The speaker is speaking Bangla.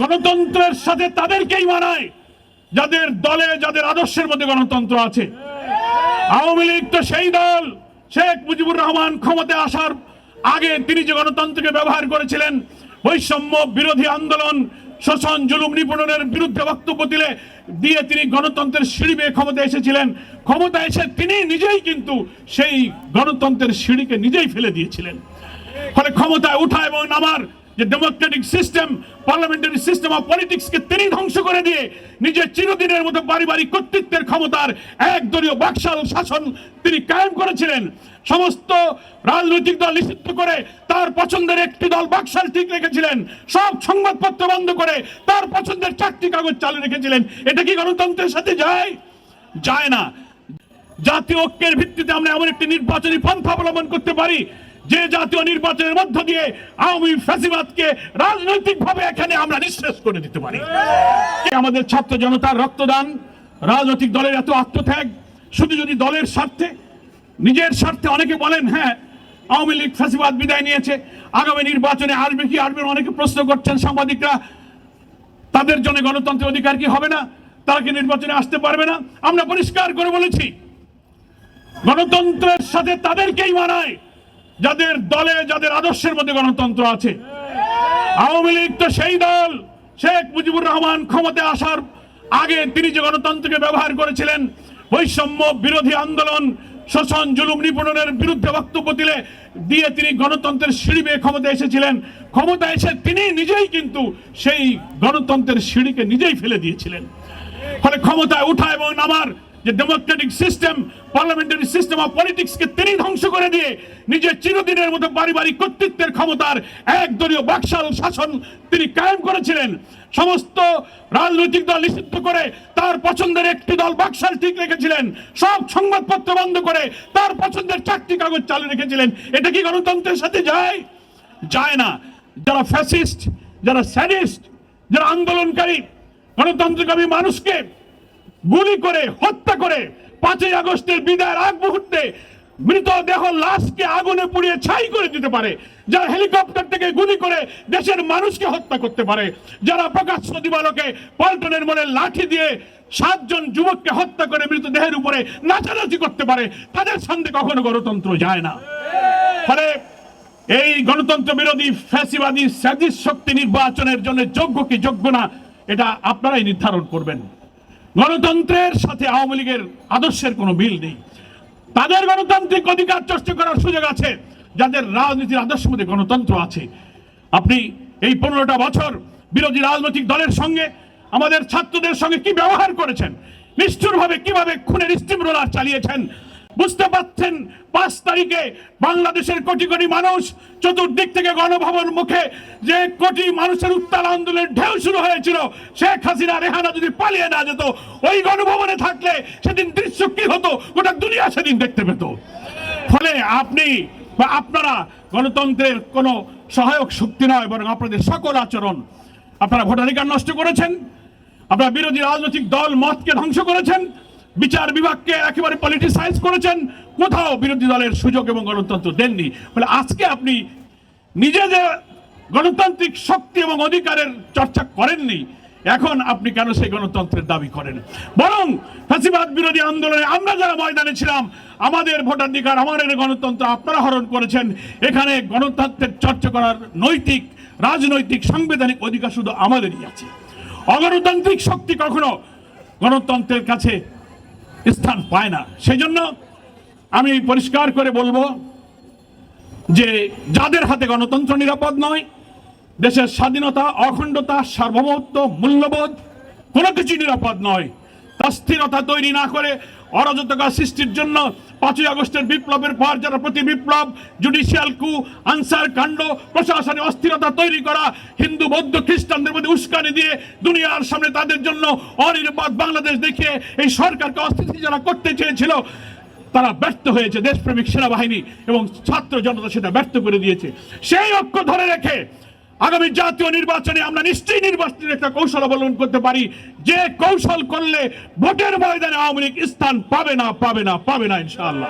গণতন্ত্রের সাথে তাদেরকেই মানায়, যাদের দলে, যাদের আদর্শের মধ্যে গণতন্ত্র আছে। আওয়ামী লীগ তো সেই দল। শেখ মুজিবুর রহমান ক্ষমতায় আসার আগে তিনি যে গণতন্ত্রকে ব্যবহার করেছিলেন, বৈষম্য বিরোধী আন্দোলন, শোষণ, জুলুম নিপীড়নের বিরুদ্ধে বক্তব্য দিলে, দিয়ে তিনি গণতন্ত্রের সিঁড়ি বেয়ে ক্ষমতা এসেছিলেন। ক্ষমতা এসে তিনি নিজেই কিন্তু সেই গণতন্ত্রের সিঁড়িকে নিজেই ফেলে দিয়েছিলেন। ফলে ক্ষমতায় উঠা এবং নামার যে democratic system parliamentary system of পলিটিক্সকে তিনি ধ্বংস করে দিয়ে নিজের চিরদিনের মতো পারিবারিক কর্তৃত্বের ক্ষমতার একদলীয় বাকশাল শাসন তিনি কায়েম করেছিলেন। সমস্ত রাজনৈতিক দল নিষিদ্ধ করে তার পছন্দের একটি দল বাকশাল ঠিক রেখেছিলেন। সব সংবাদপত্র বন্ধ করে তার পছন্দের চারটি কাগজ চালু রেখেছিলেন। এটা কি গণতন্ত্রের সাথে যায়? যায় না। জাতীয় ঐক্যের ভিত্তিতে আমরা এমন একটি নির্বাচনী পন্থা অবলম্বন করতে পারি। যে জাতীয় নির্বাচনের মধ্য দিয়ে আওয়ামী ফ্যাসিবাদকে রাজনৈতিকভাবে এখানে আমরা নিঃশেষ করে দিতে পারি। আমাদের ছাত্র জনতার রক্তদান? রাজনৈতিক দলের এত আত্মত্যাগ? শুধু যদি দলের স্বার্থে? নিজের স্বার্থে অনেকে বলেন হ্যাঁ আওয়ামী লীগ ফ্যাসিবাদ বিদায় নিয়েছে, আগামী নির্বাচনে আসবে কি আসবে অনেকে প্রশ্ন করছেন সাংবাদিকরা, তাদের জন্য গণতন্ত্রের অধিকার কি হবে না? তারা কি নির্বাচনে আসতে পারবে না? আমরা পরিষ্কার করে বলেছি, গণতন্ত্রের সাথে তাদেরকেই মানায়। যাদের দলে, যাদের আদর্শের মধ্যে গণতন্ত্র আছে। আওয়ামী লীগ তো সেই দল। শেখ মুজিবুর রহমান ক্ষমতায় আসার আগে তিনি যে গণতন্ত্রকে ব্যবহার করেছিলেন, বৈষম্য বিরোধী আন্দোলন, শোষণ, জুলুম, নিপীড়নের বিরুদ্ধে বক্তব্য দিলে, দিয়ে তিনি গণতন্ত্রের সিঁড়ি বেয়ে ক্ষমতা এসেছিলেন। ক্ষমতা এসে তিনি নিজেই কিন্তু সেই গণতন্ত্রের সিঁড়িকে নিজেই ফেলে দিয়েছিলেন। ফলে ক্ষমতায় উঠা এবং নামার যে democratic system parliamentary system of পলিটিক্সকে তিনি ধ্বংস করে দিয়ে নিজের চিরদিনের মতো পারিবারিক কর্তৃত্বের ক্ষমতার একদলীয় বাকশাল শাসন তিনি কায়েম করেছিলেন। সমস্ত রাজনৈতিক দল নিষিদ্ধ করে তার পছন্দের একটি দল বাকশাল ঠিক রেখেছিলেন। সব সংবাদপত্র বন্ধ করে তার পছন্দের চারটি কাগজ চালু রেখেছিলেন। এটা কি গণতন্ত্রের সাথে যায়? যায় না। যারা ফ্যাসিস্ট যারা স্যাডিস্ট যারা আন্দোলনকারী গণতন্ত্রকামী মানুষকে গুলি করে, হত্যা করে পাঁচই আগস্টের বিদায়ের আগ মুহূর্তে মৃতদেহ লাশকে আগুনে পুড়িয়ে ছাই করে দিতে পারে। যারা হেলিকপ্টার থেকে গুলি করে দেশের মানুষকে হত্যা করতে পারে, যারা প্রকাশ্য দিবালোকে পল্টনের মনে লাঠি দিয়ে সাতজন যুবককে হত্যা করে মৃতদেহের উপরে নাচানাচি করতে পারে, তাদের সঙ্গে কখনো গণতন্ত্র যায় না। ফলে এই গণতন্ত্র বিরোধী ফ্যাসিবাদী স্যাদিস শক্তি নির্বাচনের জন্য যোগ্য কি যোগ্য না, এটা আপনারাই নির্ধারণ করবেন। গণতন্ত্রের সাথে আওয়ামী লীগের আদর্শের কোনো মিল নেই। তাদের গণতান্ত্রিক অধিকার চর্চা করার সুযোগ আছে, যাদের রাজনীতির আদর্শের মধ্যে গণতন্ত্র আছে। আপনি এই পনেরোটা বছর বিরোধী রাজনৈতিক দলের সঙ্গে আমাদের ছাত্রদের সঙ্গে কি ব্যবহার করেছেন? নিষ্ঠুরভাবে কীভাবে খুনের স্টিম রোলার চালিয়েছেন? বুঝতে পারছেন, পাঁচ তারিখে বাংলাদেশের কোটি কোটি মানুষ চতুর্দিক থেকে গণভবন মুখে যে কোটি মানুষের উত্তাল আন্দোলনের ঢেউ শুরু হয়েছিল, শেখ হাসিনা, রেহানা যদি পালিয়ে না যেত, ওই গণভবনে থাকলে সেদিন দৃশ্য কি হতো? গোটা দুনিয়া সেদিন দেখতে পেত। ফলে আপনি বা আপনারা গণতন্ত্রের কোনো সহায়ক শক্তি নয়, বরং আপনাদের সকল আচরণ আপনারা ভোটাধিকার নষ্ট করেছেন, আপনারা বিরোধী রাজনৈতিক দল মতকে ধ্বংস করেছেন বিচার বিভাগকে একেবারে পলিটিসাইজ করেছেন। কোথাও বিরোধী দলের সুযোগ এবং গণতন্ত্র দেননি। বলে আজকে আপনি নিজে যে গণতান্ত্রিক শক্তি এবং অধিকারের চর্চা করেননি, এখন আপনি কেন সেই গণতন্ত্রের দাবি করেন? বরং ফাঁসিবাদ বিরোধী আন্দোলনে আমরা যারা ময়দানে ছিলাম, আমাদের ভোটাধিকার, আমাদের গণতন্ত্র আপনারা হরণ করেছেন। এখানে গণতন্ত্রের চর্চা করার নৈতিক, রাজনৈতিক, সাংবিধানিক অধিকার শুধু আমাদেরই আছে। অগণতান্ত্রিক শক্তি কখনো গণতন্ত্রের কাছে স্থান পায় না। সেই জন্য আমি পরিষ্কার করে বলব যে যাদের হাতে গণতন্ত্র নিরাপদ নয়, দেশের স্বাধীনতা, অখণ্ডতা, সার্বভৌমত্ব, মূল্যবোধ, কোনো কিছু নিরাপদ নয়। তা স্থিরতা তৈরি না করে অরাজকতা সৃষ্টির জন্য পাঁচই আগস্টের বিপ্লবের পর যারা প্রতি বিপ্লব জুডিশিয়াল কু আনসার কাণ্ড, প্রশাসনে অস্থিরতা তৈরি করা, হিন্দু, বৌদ্ধ, খ্রিস্টানদের মধ্যে উস্কানি দিয়ে দুনিয়ার সামনে তাদের জন্য অনিরাপদ বাংলাদেশ দেখিয়ে এই সরকারকে অস্থিতিশীল যারা করতে চেয়েছিল, তারা ব্যর্থ হয়েছে। দেশপ্রেমিক সেনাবাহিনী এবং ছাত্র জনতা সেটা ব্যর্থ করে দিয়েছে। সেই ঐক্য ধরে রেখে আগামী জাতীয় নির্বাচনে আমরা নিশ্চয়ই নির্বাচনের একটা কৌশল অবলম্বন করতে পারি। যে কৌশল করলে ভোটের ময়দানে আওয়ামী লীগ স্থান পাবে না পাবে না পাবে না ইনশাআল্লাহ।